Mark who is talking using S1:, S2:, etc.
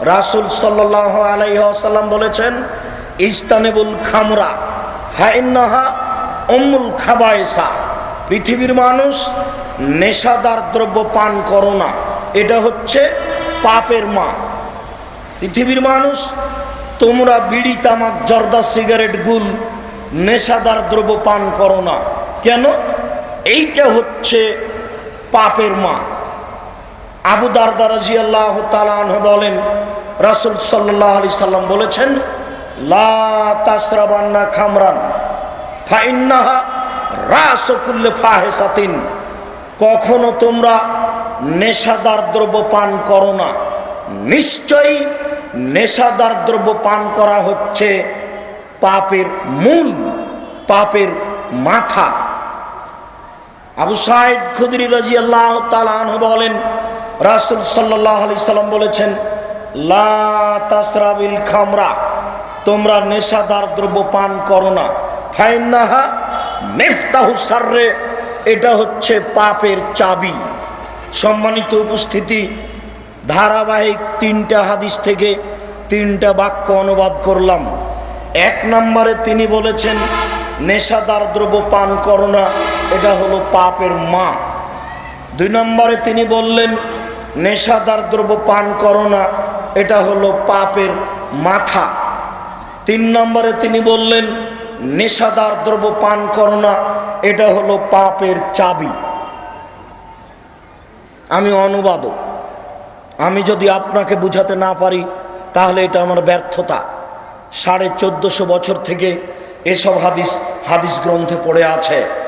S1: রাসুল সাল্লাহ আলাইসাল্লাম বলেছেন ইস্তানেবুল খামরা ফাইন্নাহা অমুল খাবায়সা। পৃথিবীর মানুষ নেশাদার দ্রব্য পান করো না। এটা হচ্ছে পাপের মা। পৃথিবীর মানুষ তোমরা বিড়ি, তামাক, জর্দা, সিগারেট, গুল, নেশাদার দ্রব্য পান করো না। কেন? এইটা হচ্ছে পাপের মা। আবু দারদা বলেন, রাসুল সাল্লাহ আলি সাল্লাম বলেছেন, লা খামরান ফাহেসাতিন কখনো তোমরা নেশাদার দ্রব্য পান করো না। নিশ্চয়ই নেশাদার দ্রব্য পান করা হচ্ছে পাপের মূল, পাপের মাথা। আবু সাইদ খুদরি রাজি আল্লাহ বলেন রাসুল সাল্লাম বলেছেন খামরা তোমরা নেশাদার দ্রব্য পান করো না। মেফতাহু এটা হচ্ছে পাপের চাবি। সম্মানিত উপস্থিতি, ধারাবাহিক তিনটা হাদিস থেকে তিনটা বাক্য অনুবাদ করলাম। এক নম্বরে তিনি বলেছেন, নেশাদার দ্রব্য পান করো না, এটা হলো পাপের মা। দুই নম্বরে তিনি বললেন নেশাদার দ্রব্য পান করো না, এটা হলো পাপের মাথা। তিন নম্বরে তিনি বললেন, নেশাদার দ্রব্য পান করো না, এটা হলো পাপের চাবি। আমি অনুবাদক। আমি যদি আপনাকে বুঝাতে না পারি, তাহলে এটা আমার ব্যর্থতা। সাড়ে চোদ্দশো বছর থেকে এসব হাদিস হাদিস গ্রন্থে পড়ে আছে।